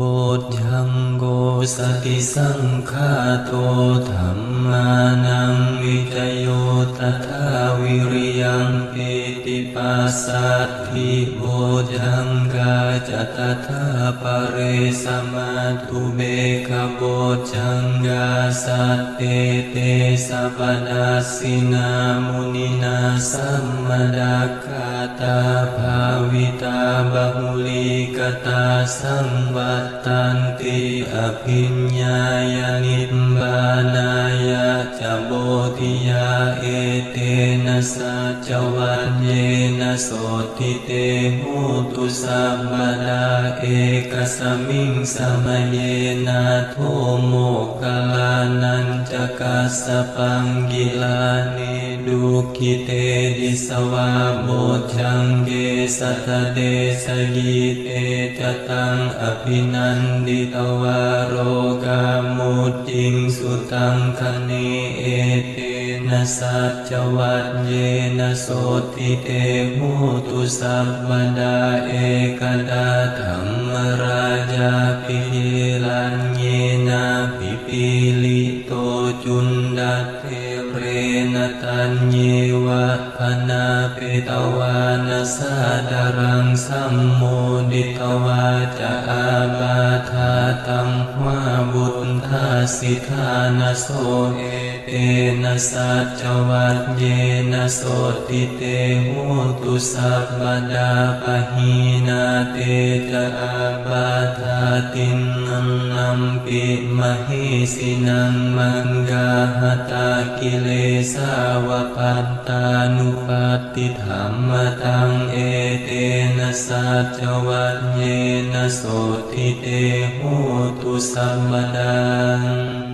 บทยังโกสติสังฆาโตธรรมานังวิจโยตถาวิริยังปิติ ปัสสัทธิโบชังกาจตถาปเรสมาตุเบกโบชังกาสัตเตเตสัพนาสินามุนินาสัมมดาคาตาภาวิตาบหุลีกตาสังวัตตันติอภิญญายานิบบานายาจโบธิยาเอ สัจวัตเยนะโสติเตหูตุสัมมดาเอกสมิงสมเยนะโทโมกลานัน จะกัสสปังกิลานิดุขิเตดิสวาโบชังเกสัทเดสยิเตจตังอภินันดิตวารโรกามุจิงสุตังคเนเอเตนะสัจวัตเยนะโสติเตหูตุสัพพดาเอกดาธรรมรา ลิโตจุนดัตเทเรนตัญเยวะพนาเปตวานาสาดารังสัมโมดิตวาจะอาบาธาตัมวาบุตทาสิทานโสเอเตนะสัจวัตเยนะโสติเตหูตุสัพพดาปหีนาเตจะอาบาธา ตินังนัมปิมหิสินังมังกาหตากิเลสาวปัตตานุปัตติธรรมตังเอเตนะสัจวัตเยนะโสติเตหูตุสัมปดัง